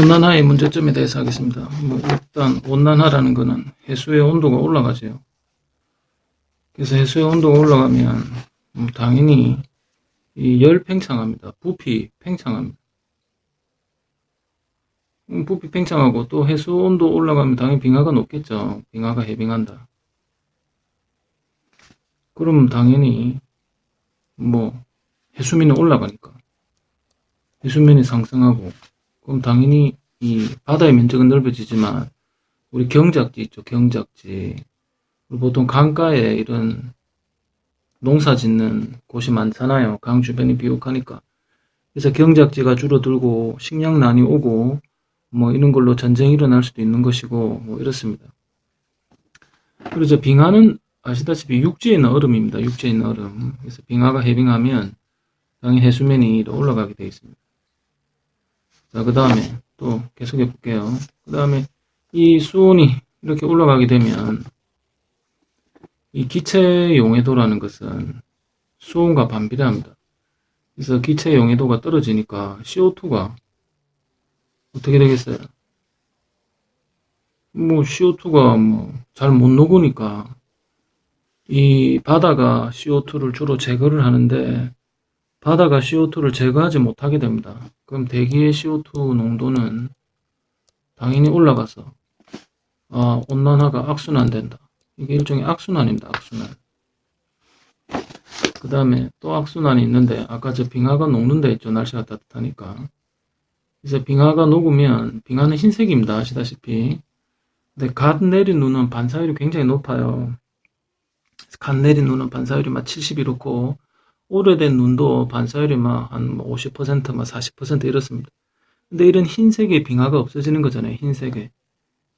온난화의 문제점에 대해서 하겠습니다. 뭐 일단 온난화라는 거는 해수의 온도가 올라가죠. 그래서 해수의 온도가 올라가면 음, 당연히 이 열 팽창합니다. 부피 팽창합니다. 음, 부피 팽창하고 또 해수 온도 올라가면 당연히 빙하가 높겠죠. 빙하가 해빙한다. 그럼 당연히 뭐 해수면이 올라가니까 해수면이 상승하고 그럼 당연히 이 바다의 면적은 넓어지지만 우리 경작지 있죠 경작지. 보통 강가에 이런 농사 짓는 곳이 많잖아요. 강 주변이 비옥하니까. 그래서 경작지가 줄어들고 식량난이 오고 뭐 이런 걸로 전쟁이 일어날 수도 있는 것이고 뭐 이렇습니다. 그래서 빙하는 아시다시피 육지에 있는 얼음입니다. 육지에 있는 얼음. 그래서 빙하가 해빙하면 당연히 해수면이 더 올라가게 되어 있습니다 자, 그 다음에 또 계속해 볼게요. 그 다음에 이 수온이 이렇게 올라가게 되면 이 기체 용해도라는 것은 수온과 반비례합니다. 그래서 기체 용해도가 떨어지니까 CO2가 어떻게 되겠어요? 뭐 CO2가 뭐 잘 못 녹으니까 이 바다가 CO2를 주로 제거를 하는데 바다가 CO2를 제거하지 못하게 됩니다. 그럼 대기의 CO2 농도는 당연히 올라가서 아, 온난화가 악순환된다. 이게 일종의 악순환입니다. 악순환. 그 다음에 또 악순환이 있는데 아까 저 빙하가 녹는다 했죠. 날씨가 따뜻하니까. 그래서 빙하가 녹으면 빙하는 흰색입니다. 아시다시피. 근데 갓 내린 눈은 반사율이 굉장히 높아요. 갓 내린 눈은 반사율이 막 70 이렇고 오래된 눈도 반사율이 막한 50%, 막 40% 이렇습니다. 근데 이런 흰색의 빙하가 없어지는 거잖아요. 흰색의.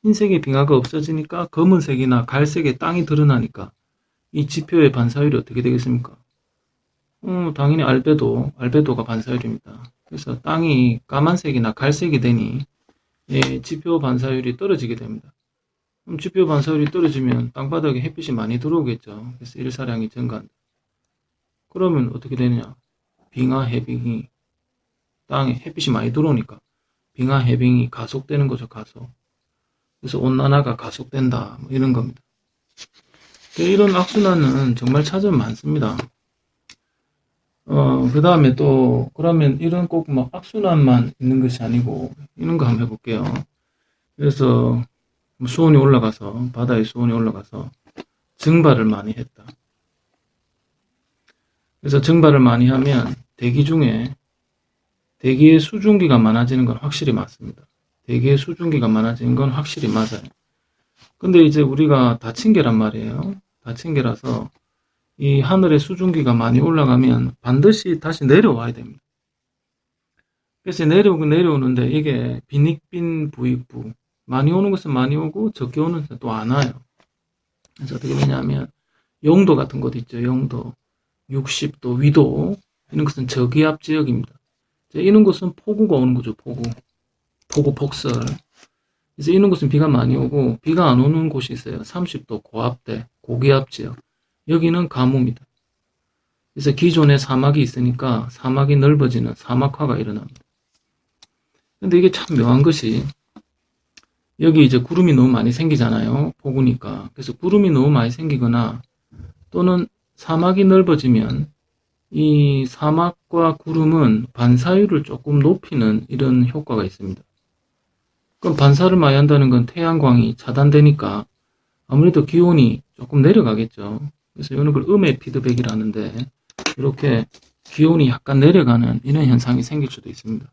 흰색의 빙하가 없어지니까 검은색이나 갈색의 땅이 드러나니까 이 지표의 반사율이 어떻게 되겠습니까? 어, 당연히 알베도, 알베도가 반사율입니다. 그래서 땅이 까만색이나 갈색이 되니 예, 지표 반사율이 떨어지게 됩니다. 그럼 지표 반사율이 떨어지면 땅바닥에 햇빛이 많이 들어오겠죠. 그래서 일사량이 증가한다. 그러면 어떻게 되느냐? 빙하 해빙이 땅에 햇빛이 많이 들어오니까 빙하 해빙이 가속되는 거죠, 가속. 그래서 온난화가 가속된다, 뭐 이런 겁니다. 이런 악순환은 정말 찾으면 많습니다. 어, 그 다음에 또, 그러면 이런 꼭뭐 악순환만 있는 것이 아니고, 이런 거 한번 해볼게요. 그래서 뭐 수온이 올라가서, 바다의 수온이 올라가서 증발을 많이 했다. 그래서 증발을 많이 하면 대기 중에 대기의 수증기가 많아지는 건 확실히 맞습니다. 대기의 수증기가 많아지는 건 확실히 맞아요. 근데 이제 우리가 다친 개란 말이에요. 다친 개라서 이 하늘의 수증기가 많이 올라가면 반드시 다시 내려와야 됩니다. 그래서 내려오고 내려오는데 이게 빈익빈 부익부 많이 오는 것은 많이 오고 적게 오는 것은 또 안 와요. 그래서 어떻게 되냐면 영도 같은 곳 있죠. 영도 60도 위도 이런 것은 저기압 지역입니다. 이런 곳은 폭우가 오는 거죠. 폭우, 폭우 폭설. 그래서 이런 곳은 비가 많이 오고 비가 안 오는 곳이 있어요. 30도 고압대, 고기압 지역. 여기는 가뭄입니다. 그래서 기존에 사막이 있으니까 사막이 넓어지는 사막화가 일어납니다. 근데 이게 참 묘한 것이 여기 이제 구름이 너무 많이 생기잖아요. 폭우니까. 그래서 구름이 너무 많이 생기거나 또는 사막이 넓어지면 이 사막과 구름은 반사율을 조금 높이는 이런 효과가 있습니다. 그럼 반사를 많이 한다는 건 태양광이 차단되니까 아무래도 기온이 조금 내려가겠죠. 그래서 이런 걸 음의 피드백이라는데 이렇게 기온이 약간 내려가는 이런 현상이 생길 수도 있습니다.